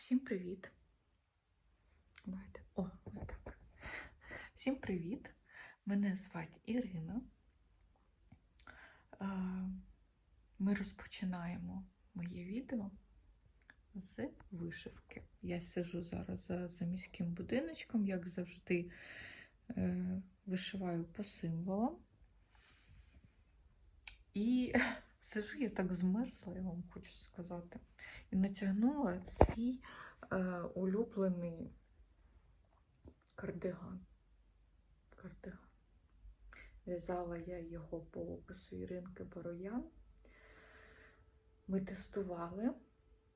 всім привіт. Давайте. О, отак. Всім привіт. Мене звати Ірина. Ми розпочинаємо моє відео з вишивки. Я сижу зараз за, за міським будиночком, як завжди, е, вишиваю по символам. І сижу я так змерзла, я вам хочу сказати і натягнула свій е, улюблений кардиган. кардиган. В'язала я його по опису Іринки Бороян. Ми тестували.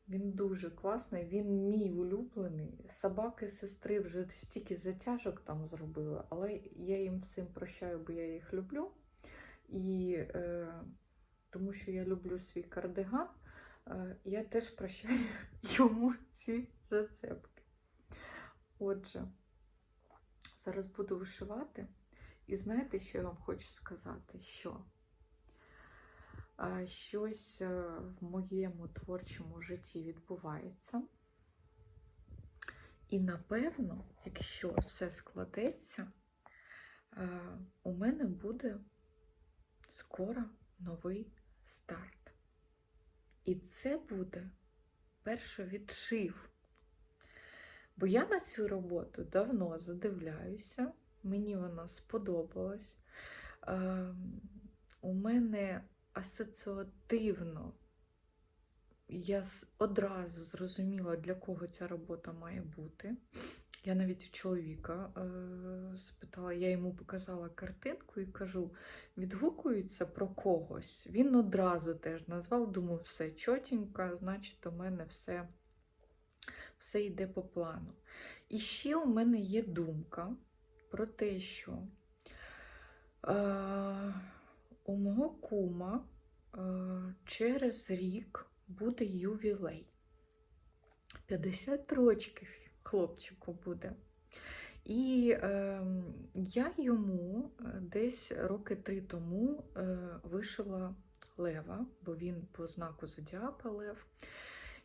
Він дуже класний, він мій улюблений. Собаки сестри вже стільки затяжок там зробили, але я їм всім прощаю, бо я їх люблю. І е, тому що я люблю свій кардиган. Е, я теж прощаю йому ці зацепки. Отже, зараз буду вишивати. І знаєте, що я вам хочу сказати? Що е, щось е, в моєму творчому житті відбувається. І напевно, якщо все складеться, у мене буде скоро новий старт. І це буде першовідшив. Бо я на цю роботу давно задивляюся, мені вона сподобалась. Е, у мене асоціативно, я одразу зрозуміла, для кого ця робота має бути. Я навіть у чоловіка е, спитала, я йому показала картинку і кажу: відгукується про когось. Він одразу теж назвав, думав, все чотенько, значить, у мене все все йде по плану. І ще у мене є думка про те, що е, у мого кума е, через рік буде ювілей. 50 рочків хлопчику буде. І е, я йому е, десь роки три тому е, вишила лева, бо він по знаку Зодіака Лев.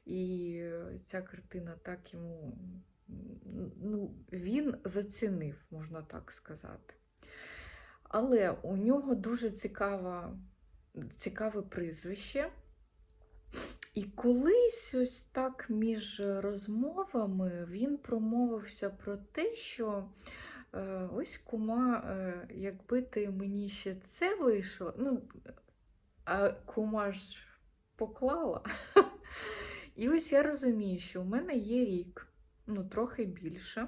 І ця картина так йому ну, він зацінив, можна так сказати. Але у нього дуже цікава, цікаве прізвище. І колись ось так між розмовами він промовився про те, що е, ось кума, е, якби ти мені ще це вийшло, ну, а кума ж поклала. І ось я розумію, що у мене є рік, ну, трохи більше.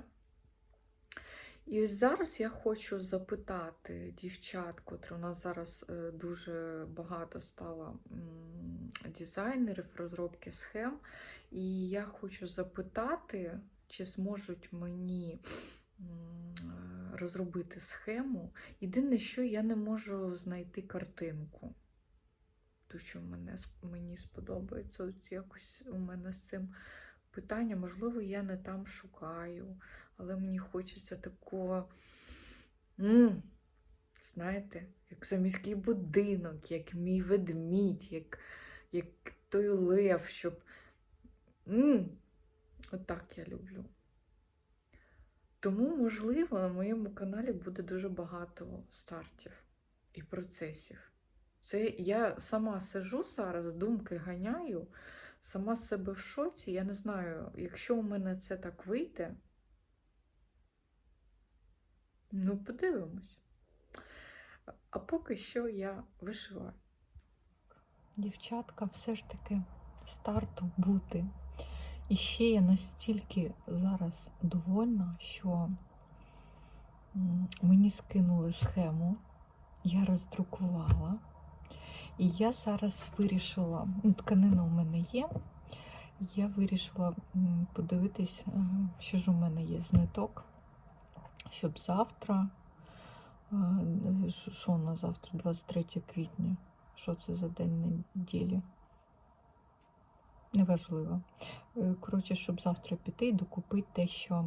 І ось зараз я хочу запитати дівчат, котрі у нас зараз е, дуже багато стало дизайнерів, розробки схем. І я хочу запитати, чи зможуть мені розробити схему. Єдине, що я не можу знайти картинку. Ту, що мене, мені сподобається. От якось у мене з цим питання. Можливо, я не там шукаю, але мені хочеться такого, м знаєте, як заміський будинок, як мій ведмідь, як як той лев, щоб. М Отак я люблю. Тому, можливо, на моєму каналі буде дуже багато стартів і процесів. Це я сама сижу зараз, думки ганяю, сама себе в шоці. Я не знаю, якщо у мене це так вийде, ну, подивимось. А поки що я вишиваю. Дівчатка, все ж таки старту бути. І ще я настільки зараз довольна, що мені скинули схему, я роздрукувала. І я зараз вирішила, ну, тканина у мене є, я вирішила подивитись, е, що ж у мене є з ниток, щоб завтра, е, що у нас завтра, 23 квітня, що це за день неділі? Неважливо. Е, коротше, щоб завтра піти і докупити те, що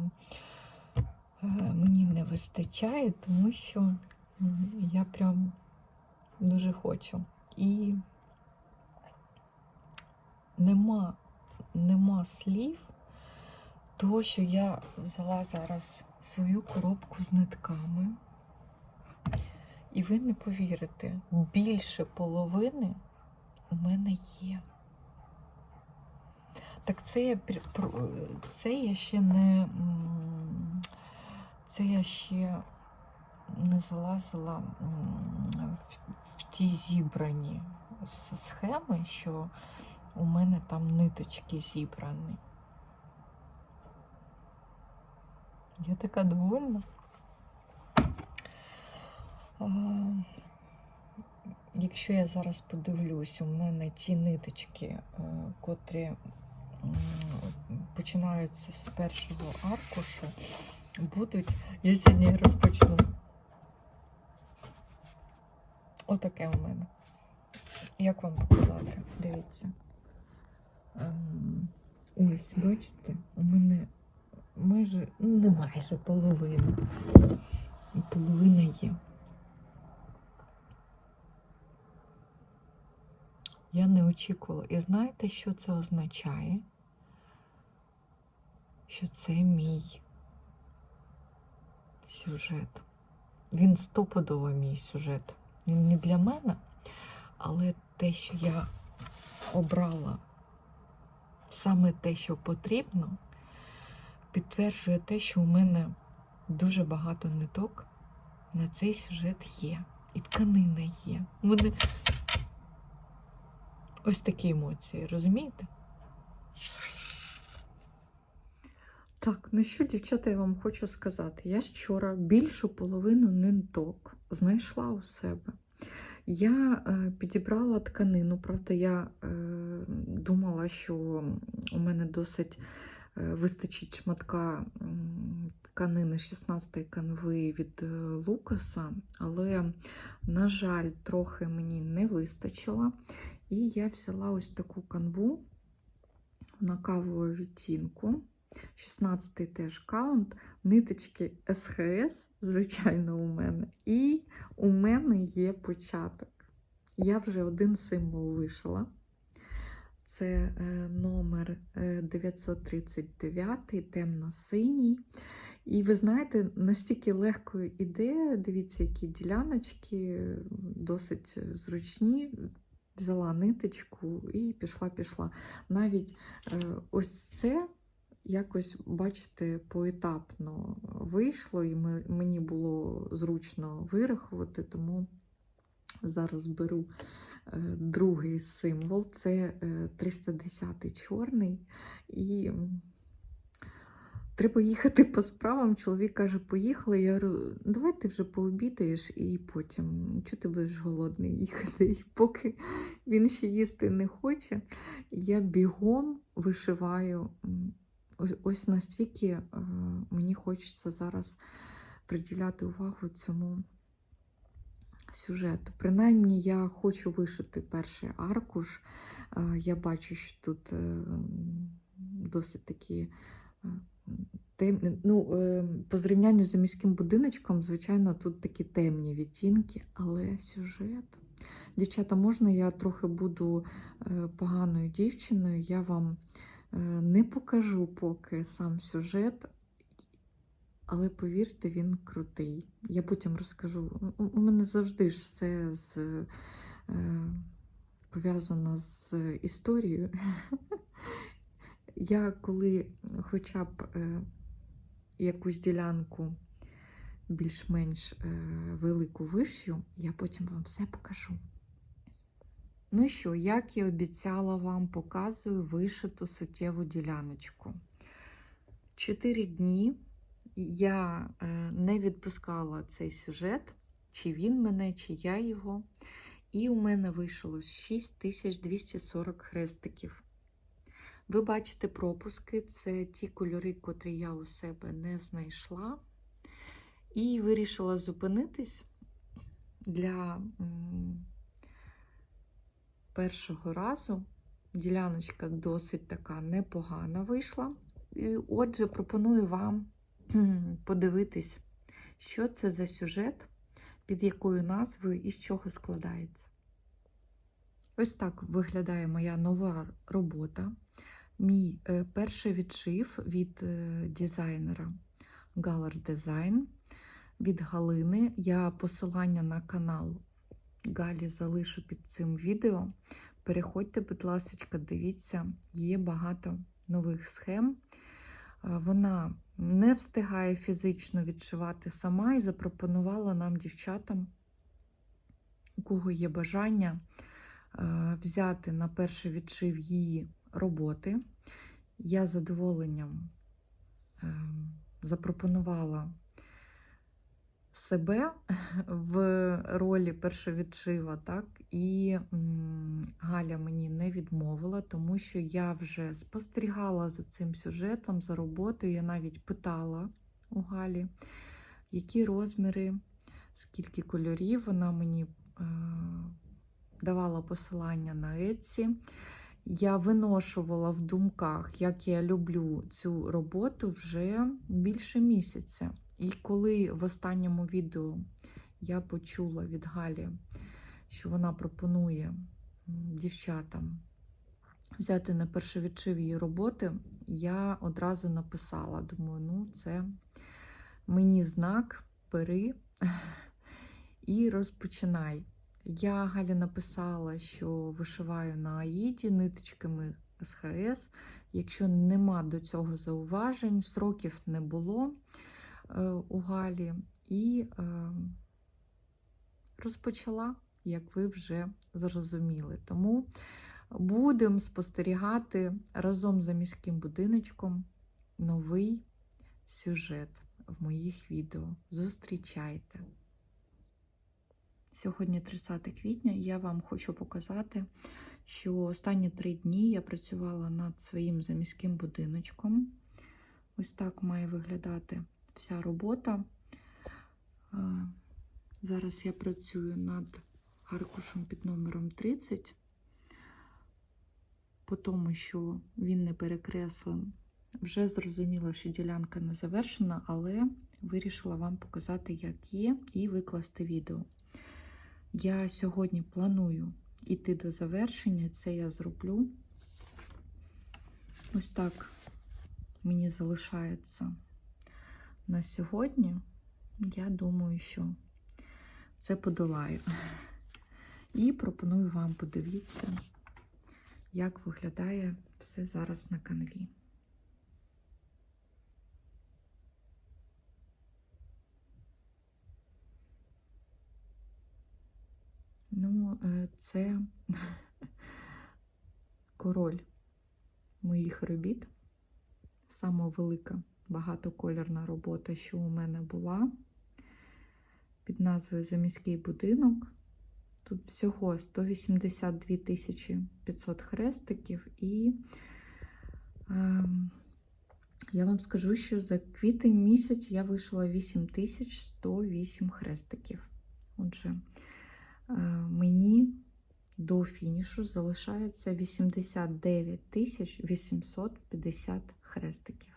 мені не вистачає, тому що я прям дуже хочу. І нема, нема слів, То, що я взяла зараз свою коробку з нитками, і ви не повірите, більше половини у мене є. Так це я це я ще не це я ще не залазила в, ті зібрані схеми, що у мене там ниточки зібрані. Я така довольна. Якщо я зараз подивлюсь, у мене ті ниточки, е, котрі починаються з першого аркушу, будуть. Я сьогодні розпочну. Отаке у мене. Як вам показати? Дивіться. Ем, Ось, бачите, у мене майже, ну не майже половина. Половина є. Я не очікувала. І знаєте, що це означає? Що це мій сюжет. Він стопудово мій сюжет. Він не для мене, але те, що я обрала саме те, що потрібно, підтверджує те, що у мене дуже багато ниток на цей сюжет є. І тканина є. У мене ось такі емоції, розумієте? Так, ну що, дівчата, я вам хочу сказати. Я вчора більшу половину ниток знайшла у себе. Я е, підібрала тканину, правда, я е, думала, що у мене досить вистачить шматка тканини 16-ї канви від е, Лукаса, але, на жаль, трохи мені не вистачило. І я взяла ось таку канву на кавову відтінку. 16-й теж каунт, ниточки СХС, звичайно, у мене. І у мене є початок. Я вже один символ вишила. Це е, номер е, 939, темно-синій. І ви знаєте, настільки легко іде, дивіться, які діляночки, досить зручні. Взяла ниточку і пішла-пішла. Навіть е, ось це якось, бачите, поетапно вийшло, і мені було зручно вирахувати, тому зараз беру е, другий символ це е, 310 чорний. І треба їхати по справам. Чоловік каже, поїхали. Я говорю, давай ти вже пообідаєш і потім, чого ти будеш голодний їхати. І поки він ще їсти не хоче, я бігом вишиваю. Ось, ось настільки е, мені хочеться зараз приділяти увагу цьому сюжету. Принаймні, я хочу вишити перший аркуш. Я бачу, що тут е, досить такі е, темні. Ну, е, по зрівнянню з міським будиночком, звичайно, тут такі темні відтінки, але сюжет. Дівчата, можна я трохи буду поганою дівчиною? Я вам. Не покажу поки сам сюжет, але повірте, він крутий. Я потім розкажу. У- мене завжди ж все з, е, пов'язано з історією. Я коли хоча б е, якусь ділянку більш-менш е, велику вишю, я потім вам все покажу. Ну що, як і обіцяла вам, показую вишиту суттєву діляночку. Чотири дні я е, не відпускала цей сюжет, чи він мене, чи я його. І у мене вийшло 6240 хрестиків. Ви бачите пропуски, це ті кольори, котрі я у себе не знайшла. І вирішила зупинитись для. першого разу діляночка досить така непогана вийшла. І отже, пропоную вам подивитись, що це за сюжет, під якою назвою і з чого складається. Ось так виглядає моя нова робота. мій е, перший відшив від е, дизайнера Galar Design від Галини. Я посилання на канал Галі залишу під цим відео. Переходьте, будь ласка, дивіться, є багато нових схем. Е, Вона не встигає фізично відшивати сама і запропонувала нам, дівчатам, у кого є бажання, е, взяти на перший відшив її роботи. Я задоволенням е, запропонувала себе в ролі першовідшива, так? І Галя мені не відмовила, тому що я вже спостерігала за цим сюжетом, за роботою. Я навіть питала у Галі, які розміри, скільки кольорів. Вона мені е, давала посилання на Etsy. Я виношувала в думках, як я люблю цю роботу вже більше місяця. І коли в останньому відео я почула від Галі, що вона пропонує дівчатам взяти на першовідшив її роботи, я одразу написала: думаю, ну, це мені знак, бери і розпочинай. Я Галі написала, що вишиваю на Аїді ниточками СХС. Якщо нема до цього зауважень, сроків не було у Галі. І е, розпочала, як ви вже зрозуміли. Тому будемо спостерігати разом за міським будиночком новий сюжет в моїх відео. Зустрічайте! Сьогодні 30 квітня, і я вам хочу показати, що останні три дні я працювала над своїм заміським будиночком. Ось так має виглядати вся робота. Зараз я працюю над аркушем під номером 30, по тому, що він не перекреслен. Вже зрозуміла, що ділянка не завершена, але вирішила вам показати, як є, і викласти відео. Я сьогодні планую йти до завершення, це я зроблю. Ось так мені залишається на сьогодні. Я думаю, що це подолаю. І пропоную вам подивитися, як виглядає все зараз на канві. Ну, е, це король моїх робіт. Сама велика багатокольорна робота, що у мене була під назвою Заміський будинок. Тут всього 182 500 хрестиків, і е, я вам скажу, що за квітень місяць я вийшла 8108 хрестиків. Отже, е, мені до фінішу залишається 89 850 хрестиків.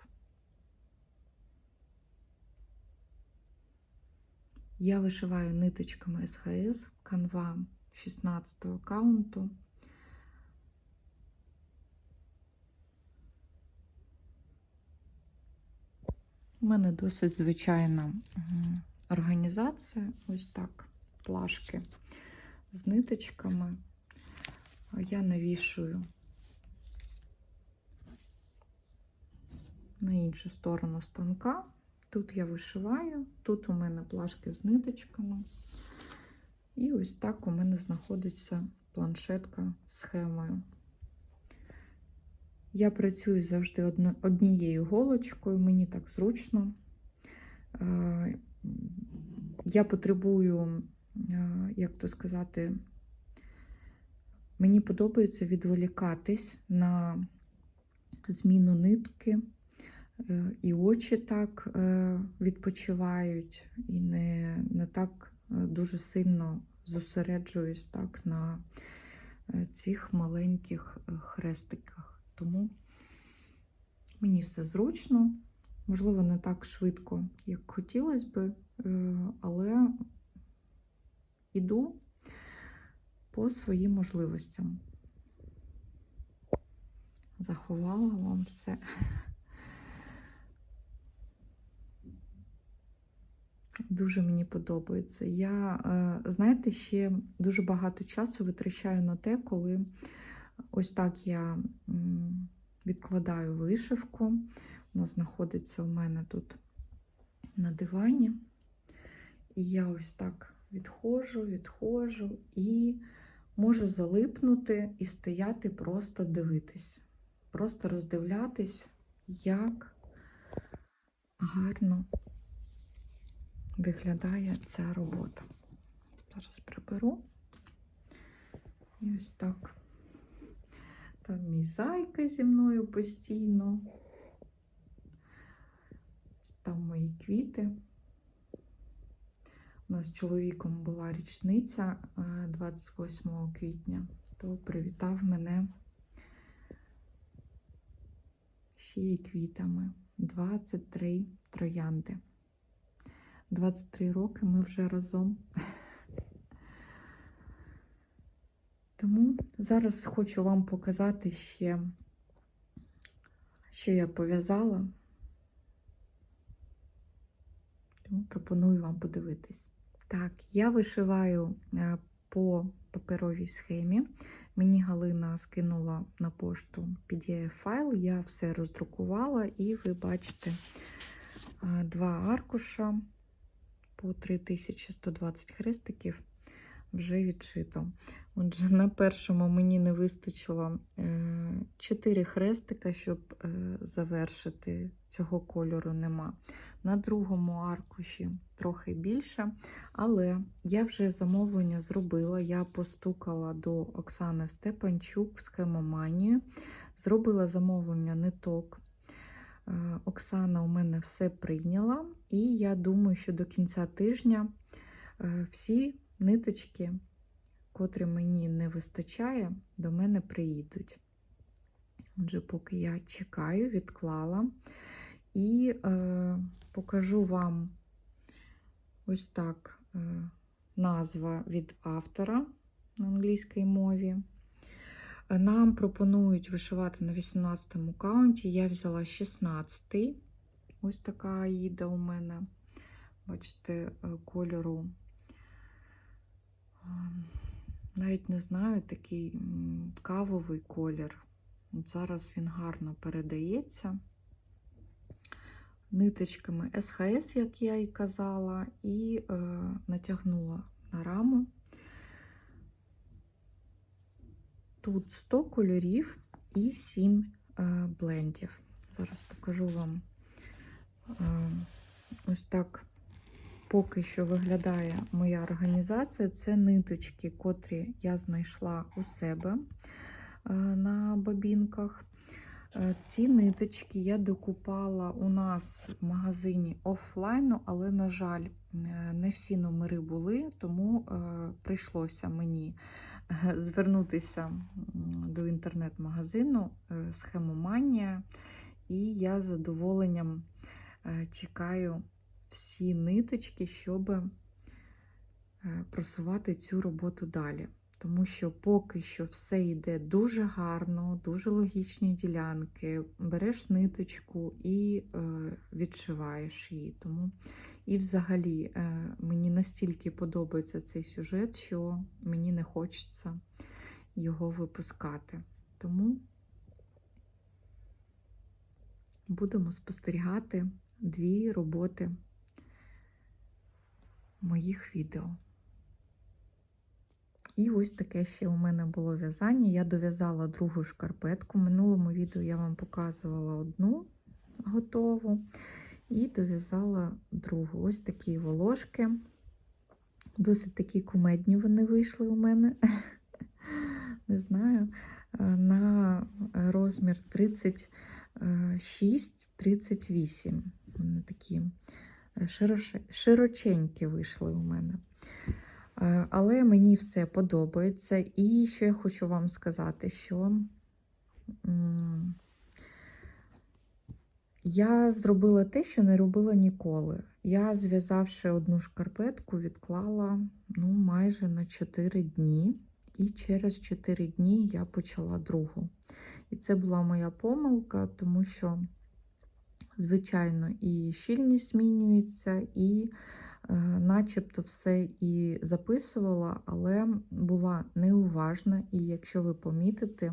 Я вишиваю ниточками СХС канва 16 каунту. У мене досить звичайна організація. Ось так, плашки з ниточками. Я навішую на іншу сторону станка. Тут я вишиваю, тут у мене плашки з ниточками. І ось так у мене знаходиться планшетка з схемою. Я працюю завжди однією голочкою, мені так зручно. Я потребую, як то сказати, мені подобається відволікатись на зміну нитки. І очі так відпочивають, і не не так дуже сильно зосереджуюсь так на цих маленьких хрестиках. Тому мені все зручно, можливо, не так швидко, як хотілося би, але іду по своїм можливостям. заховала вам все. Дуже мені подобається. Я, е, знаєте, ще дуже багато часу витрачаю на те, коли ось так я відкладаю вишивку. Вона знаходиться у мене тут на дивані. І я ось так відходжу, відходжу і можу залипнути і стояти, просто дивитись. Просто роздивлятись, як гарно виглядає ця робота. Зараз приберу. І ось так. Там мій зайка зі мною постійно. Там мої квіти. У нас з чоловіком була річниця е, 28 квітня, то привітав мене ще квітами. 23 троянди. 23 роки ми вже разом. Тому зараз хочу вам показати ще, що я пов'язала. Тому пропоную вам подивитись. Так, я вишиваю е, по паперовій схемі. Мені Галина скинула на пошту PDF-файл, я все роздрукувала, і ви бачите е, два аркуша по 3120 хрестиків вже відшито. Отже, на першому мені не вистачило 4 хрестика, щоб е, завершити цього кольору нема. На другому аркуші трохи більше, але я вже замовлення зробила. Я постукала до Оксани Степанчук в схемоманію, зробила замовлення ниток. Оксана у мене все прийняла, і я думаю, що до кінця тижня е, всі ниточки, котрі мені не вистачає, до мене приїдуть. Отже, поки я чекаю, відклала і е, покажу вам ось так е, назва від автора на англійській мові. Нам пропонують вишивати на 18 му каунті. Я взяла 16. -й. Ось така аїда у мене. Бачите, е, кольору. Навіть не знаю, такий кавовий колір. Зараз він гарно передається ниточками СХС, як я і казала, і е, натягнула на раму. Тут 100 кольорів і 7 е, блендів. Зараз покажу вам е, ось так поки що виглядає моя організація. Це ниточки, котрі я знайшла у себе е, на бабінках. Е, Ці ниточки я докупала у нас в магазині офлайну, але, на жаль, не всі номери були, тому прийшлося мені звернутися до інтернет-магазину е, Схемоманія, і я з задоволенням е, чекаю всі ниточки, щоб е, просувати цю роботу далі. Тому що поки що все йде дуже гарно, дуже логічні ділянки. Береш ниточку і е, відшиваєш її. Тому і взагалі е, мені настільки подобається цей сюжет, що мені не хочеться його випускати. Тому будемо спостерігати дві роботи моїх відео. І ось таке ще у мене було в'язання. Я дов'язала другу шкарпетку. В минулому відео я вам показувала одну готову і дов'язала другу. Ось такі волошки. Досить такі кумедні вони вийшли у мене. Не знаю, на розмір 36-38. Вони такі широченькі вийшли у мене. Але мені все подобається. І що я хочу вам сказати, що я зробила те, що не робила ніколи. Я, зв'язавши одну шкарпетку, відклала ну, майже на 4 дні. І через 4 дні я почала другу. І це була моя помилка, тому що, звичайно, і щільність змінюється, і е, начебто все і записувала, але була неуважна. І якщо ви помітите,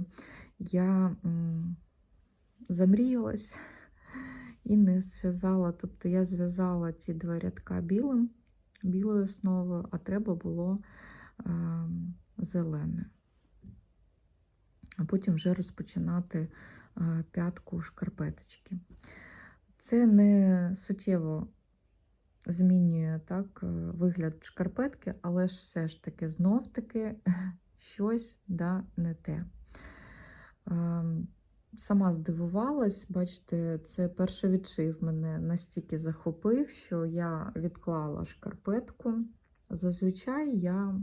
я м, замріялась і не зв'язала. Тобто я зв'язала ці два рядка білим, білою основою, а треба було е, зеленою. А потім вже розпочинати е, п'ятку шкарпеточки. Це не суттєво змінює так, е, вигляд шкарпетки, але ж все ж таки знов-таки щось да, не те. Сама здивувалась, бачите, це перший відшив мене настільки захопив, що я відклала шкарпетку. Зазвичай я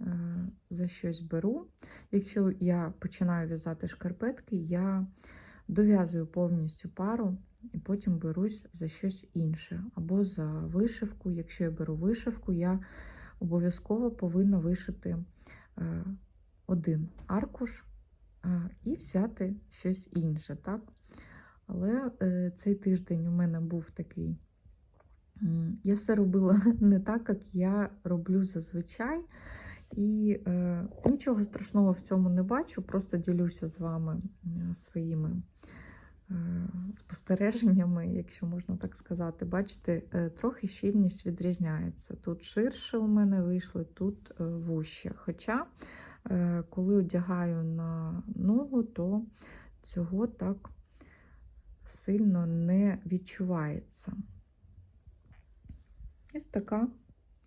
е, за щось беру. Якщо я починаю в'язати шкарпетки, я дов'язую повністю пару і потім берусь за щось інше. Або за вишивку. Якщо я беру вишивку, я обов'язково повинна вишити е, один аркуш і взяти щось інше. так? Але е, цей тиждень у мене був такий. Я все робила не так, як я роблю зазвичай. І е, нічого страшного в цьому не бачу, просто ділюся з вами е, своїми е, спостереженнями, якщо можна так сказати. Бачите, е, трохи щільність відрізняється. Тут ширше у мене вийшли, тут е, вуще. Хоча, коли одягаю на ногу, то цього так сильно не відчувається. Ось така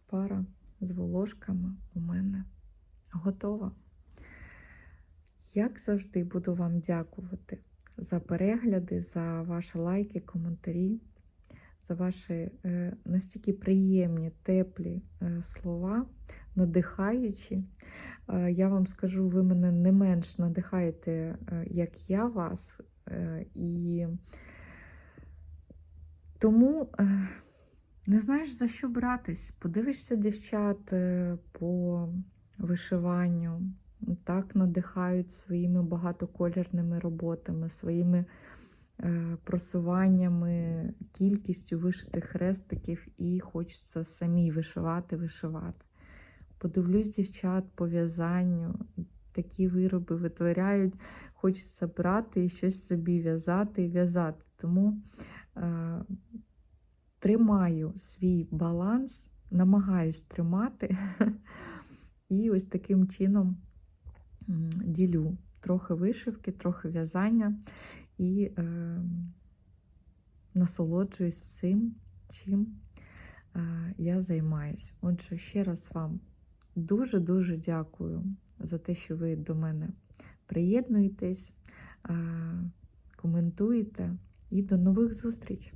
пара з волошками у мене готова. Як завжди, буду вам дякувати за перегляди, за ваші лайки, коментарі, за ваші е, настільки приємні, теплі е, слова, надихаючі. Е, я вам скажу, ви мене не менш надихаєте, е, як я вас. Е, і тому. Не знаєш, за що братись. Подивишся дівчат по вишиванню, так надихають своїми багатоколірними роботами, своїми просуваннями, кількістю вишитих хрестиків, і хочеться самі вишивати, вишивати. Подивлюсь дівчат по в'язанню, такі вироби витворяють, хочеться брати і щось собі в'язати і в'язати. Тому. Е, тримаю свій баланс, намагаюсь тримати, і ось таким чином ділю трохи вишивки, трохи в'язання і е, насолоджуюсь всім, чим е, я займаюсь. Отже, ще раз вам дуже-дуже дякую за те, що ви до мене приєднуєтесь, коментуєте і до нових зустрічей!